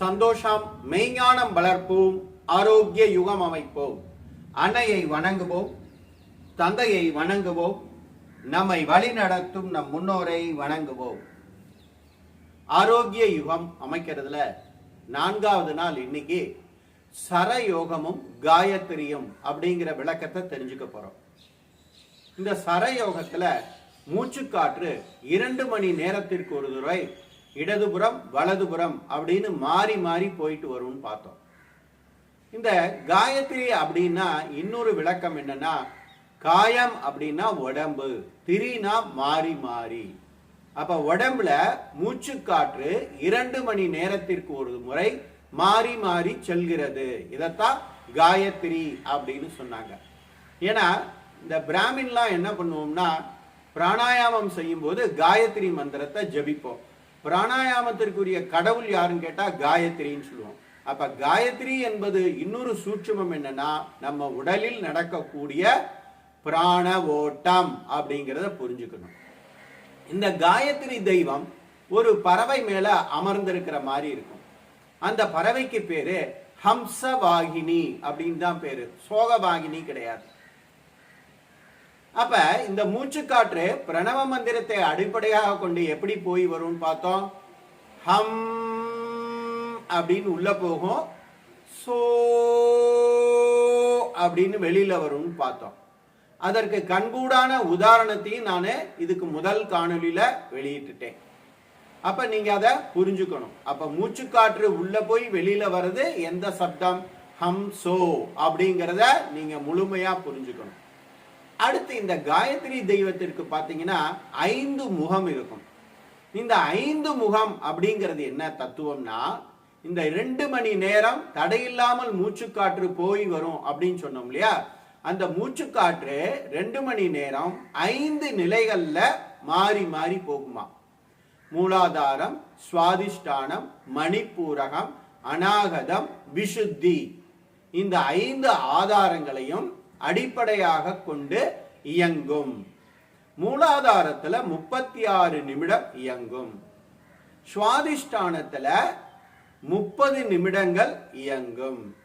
சந்தோஷம் மெய்ஞானம் வளர்ப்போம் ஆரோக்கிய யுகம் அமைப்போம். அன்னையை வணங்குவோம் தந்தையை வணங்குவோம் நம்மை வழிநடத்தும் நம் முன்னோரை வணங்குவோம். ஆரோக்கிய யுகம் அமைக்கிறதுல நான்காவது நாள் இன்னைக்கு சரயோகமும் காயத்ரியும் அப்படிங்கிற விளக்கத்தை தெரிஞ்சுக்க போறோம். இந்த சரயோகத்துல மூச்சுக்காற்று இரண்டு மணி நேரத்திற்கு ஒரு தடவை இடதுபுறம் வலதுபுறம் அப்படின்னு மாறி மாறி போயிட்டு வரும்னு பார்த்தோம். இந்த காயத்ரி அப்படின்னா இன்னொரு விளக்கம் என்னன்னா காயம் அப்படின்னா உடம்பு. திரினா மாறி மாறி. அப்ப உடம்புல மூச்சு காற்று இரண்டு மணி நேரத்திற்கு ஒரு முறை மாறி மாறி செல்கிறது. இதைத்தான் காயத்ரி அப்படின்னு சொன்னாங்க. ஏன்னா இந்த பிராமின்லாம் என்ன பண்ணுவோம்னா பிராணாயாமம் செய்யும்போது காயத்ரி மந்திரத்தை ஜபிப்போம். பிராணாயாமத்திற்குரிய கடவுள் யாருன்னு கேட்டால் காயத்ரின்னு சொல்லுவோம். அப்ப காயத்ரி என்பது இன்னொரு சூட்சுமம் என்னன்னா நம்ம உடலில் நடக்கக்கூடிய பிராண ஓட்டம் அப்படிங்கிறத புரிஞ்சுக்கணும். இந்த காயத்ரி தெய்வம் ஒரு பறவை மேல அமர்ந்திருக்கிற மாதிரி இருக்கும். அந்த பறவைக்கு பேரு ஹம்சவாகினி அப்படின்னு தான் பேரு. சோகவாகினி கிடையாது. அப்ப இந்த மூச்சுக்காற்று பிரணவ மந்திரத்தை அடிப்படையாக கொண்டு எப்படி போய் வரும்னு பார்த்தோம்? ஹம் அப்படின்னு உள்ள போகும். சோ அப்படின்னு வெளியில வரும்னு பார்த்தோம். அதற்கு கண்கூடான உதாரணத்தையும் நான் இதுக்கு முதல் காணொலியில வெளியிட்டுட்டேன். அப்ப நீங்க அதை புரிஞ்சுக்கணும். அப்ப மூச்சுக்காற்று உள்ள போய் வெளியில வர்றது எந்த சப்தம்? ஹம் சோ அப்படிங்கிறத நீங்க முழுமையா புரிஞ்சுக்கணும். அடுத்து இந்த காயத்ரி தெய்வத்திற்கு பார்த்தீங்கன்னா ஐந்து முகம் இருக்கும். இந்த ஐந்து முகம் அப்படிங்கிறது என்ன தத்துவம்னா இந்த ரெண்டு மணி நேரம் தடையில்லாமல் மூச்சுக்காற்று போய் வரும் அப்படின்னு சொன்னோம் இல்லையா? அந்த மூச்சுக்காற்று ரெண்டு மணி நேரம் ஐந்து நிலைகள்ல மாறி மாறி போகுமா? மூலாதாரம் சுவாதிஷ்டானம் மணிப்பூரகம் அநாகதம் விசுத்தி. இந்த ஐந்து ஆதாரங்களையும் அடிப்படையாக கொண்டு இயங்கும். மூலாதாரத்துல முப்பத்தி ஆறு நிமிடம் இயங்கும். சுவாதிஷ்டானத்துல முப்பது நிமிடங்கள் இயங்கும்.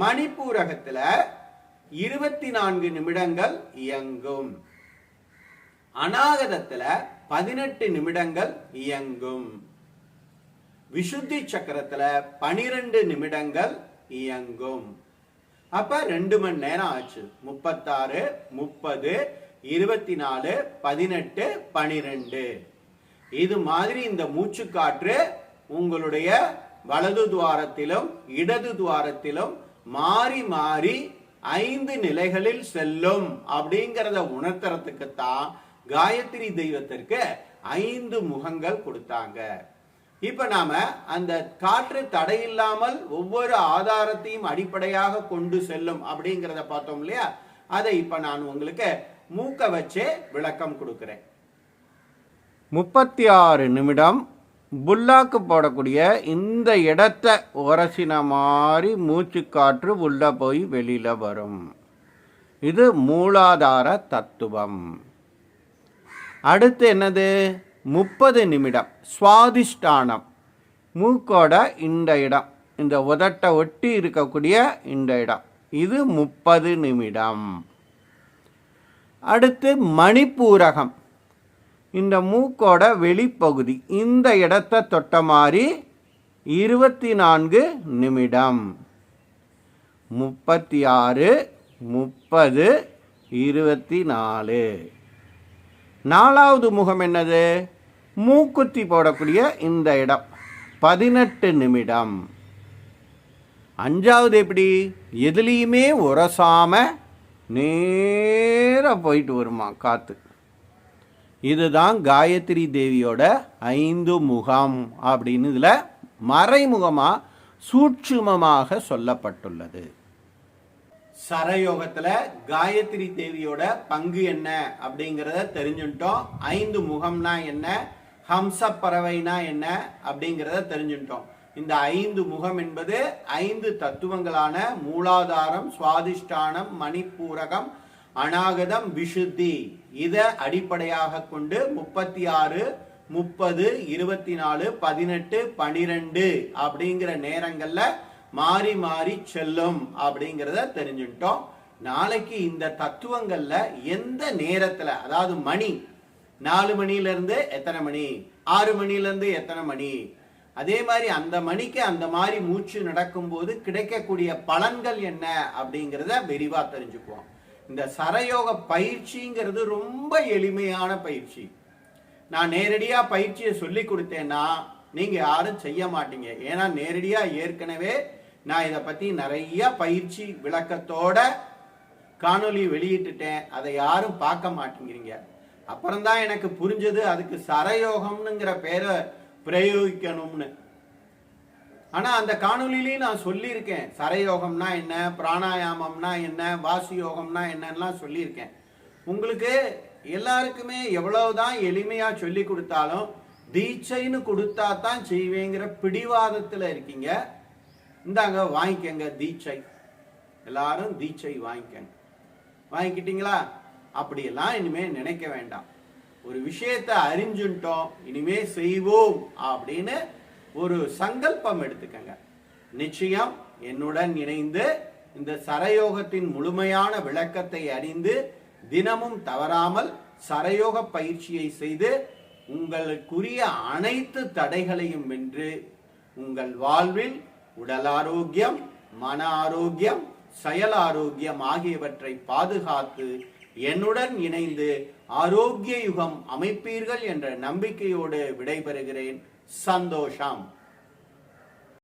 மணிப்பூரகத்துல இருபத்தி நான்கு நிமிடங்கள் இயங்கும். அநாகதத்துல பதினெட்டு நிமிடங்கள் இயங்கும். விசுத்தி சக்கரத்துல பனிரெண்டு நிமிடங்கள் இயங்கும். அப்ப ரெண்டு மணி நேரம் ஆச்சு. முப்பத்தாறு முப்பது இருபத்தி நாலு பதினெட்டு பனிரெண்டு. இது மாதிரி இந்த மூச்சுக்காற்று உங்களுடைய வலது துவாரத்திலும் இடது துவாரத்திலும் மாறி மாறி ஐந்து நிலைகளில் செல்லும் அப்படிங்கிறத உணர்த்துறதுக்கு தான் காயத்ரி தெய்வத்திற்கு ஐந்து முகங்கள் கொடுத்தாங்க. இப்போ நாம் அந்த காற்று தடையில்லாமல் ஒவ்வொரு ஆதாரத்தையும் அடிப்படையாக கொண்டு செல்லும் அப்படிங்கிறத பார்த்தோம் இல்லையா? அதை இப்போ நான் உங்களுக்கு மூக்க வச்சே விளக்கம் கொடுக்குறேன். முப்பத்தி ஆறு நிமிடம் புல்லாக்கு போடக்கூடிய இந்த இடத்த உரசின மாதிரி மூச்சு காற்று உள்ளே போய் வெளியில் வரும். இது மூலாதார தத்துவம். அடுத்து என்னது? முப்பது நிமிடம். சுவாதிஷ்டானம். மூக்கோட இந்த இடம். இந்த உதட்டை ஒட்டி இருக்கக்கூடிய இந்த இடம். இது முப்பது நிமிடம். அடுத்து மணிப்பூரகம். இந்த மூக்கோட வெளிப்பகுதி. இந்த இடத்தை தொட்ட மாதிரி இருபத்தி நான்கு நிமிடம். முப்பத்தி ஆறு முப்பது இருபத்தி நாலு நாலாவது முகம் என்னது? மூக்குத்தி போடக்கூடிய இந்த இடம். பதினெட்டு நிமிடம். அஞ்சாவது எப்படி? எதுலேயுமே உரசாம நேராக போயிட்டு வருமா காற்று இதுதான் காயத்ரி தேவியோட ஐந்து முகம் அப்படின்னு இதில் மறைமுகமாக சூட்சுமமாக சொல்லப்பட்டுள்ளது. சரயோகத்தில் காயத்ரி தேவியோட பங்கு என்ன அப்படிங்கிறத தெரிஞ்சுட்டோம். ஐந்து முகம்னா என்ன? ஹம்ச பறவைனா என்ன அப்படிங்கிறத தெரிஞ்சுட்டோம் இந்த ஐந்து முகம் என்பது ஐந்து தத்துவங்களான மூலாதாரம் சுவாதிஷ்டானம் மணிப்பூரகம் அநாகதம் விசுத்தி. இதை அடிப்படையாக கொண்டு முப்பத்தி ஆறு முப்பது இருபத்தி நாலு பதினெட்டு பனிரெண்டு அப்படிங்கிற நேரங்கள்ல மாறி மாறி செல்லும் அப்படிங்கிறத தெரிஞ்சுட்டோம் நாளைக்கு இந்த தத்துவங்கள்ல எந்த நேரத்துல அதாவது மணி நாலு மணில இருந்து எத்தனை மணி? ஆறு மணில இருந்து எத்தனை மணி? அதே மாதிரி அந்த மணிக்கு அந்த மாதிரி மூச்சு நடக்கும்போது கிடைக்கக்கூடிய பலன்கள் என்ன அப்படிங்கிறத விரிவா தெரிஞ்சுக்குவோம். இந்த சரயோக பயிற்சிங்கிறது ரொம்ப எளிமையான பயிற்சி. நான் நேரடியா பயிற்சியை சொல்லி கொடுத்தேன்னா நீங்க யாரும் செய்ய மாட்டீங்க. ஏன்னா நேரடியா ஏற்கனவே நான் இதை பத்தி நிறைய பயிற்சி விளக்கத்தோட காணொலி வெளியிட்டுட்டேன். அதை யாரும் பார்க்க மாட்டேங்கிறீங்க. அப்புறம்தான் எனக்கு புரிஞ்சது அதுக்கு சரயோகம்னுங்கிற பேரை பிரயோகிக்கணும்னு. ஆனா அந்த காணொலியிலையும் நான் சொல்லியிருக்கேன். சரயோகம்னா என்ன பிராணாயாமம்னா என்ன வாசி யோகம்னா என்னன்னா சொல்லியிருக்கேன். உங்களுக்கு எல்லாருக்குமே எவ்வளவுதான் எளிமையா சொல்லி கொடுத்தாலும் தீட்சைன்னு கொடுத்தா தான் செய்வேங்கிற பிடிவாதத்துல இருக்கீங்க. இந்தாங்க வாங்கிக்கங்க தீட்சை. எல்லாரும் தீட்சை வாங்கிக்கங்க. வாங்கிக்கிட்டீங்களா? அப்படியெல்லாம் இனிமே நினைக்க வேண்டாம். ஒரு விஷயத்தை அறிஞ்சுட்டோம் இனிமே செய்வோம் அப்படின்னு ஒரு சங்கல்பம் எடுத்துக்கங்க. நிச்சயம் என்னுடன் இணைந்து இந்த சரயோகத்தின் முழுமையான விளக்கத்தை அறிந்து தினமும் தவறாமல் சரயோக பயிற்சியை செய்து உங்களுக்குரிய அனைத்து தடைகளையும் வென்று உங்கள் வாழ்வில் உடல் ஆரோக்கியம் மன ஆரோக்கியம் செயல் ஆரோக்கியம் ஆகியவற்றை பாதுகாத்து என்னுடன் இணைந்து ஆரோக்கிய யுகம் அமைப்பீர்கள் என்ற நம்பிக்கையோடு விடைபெறுகிறேன். சந்தோஷம்.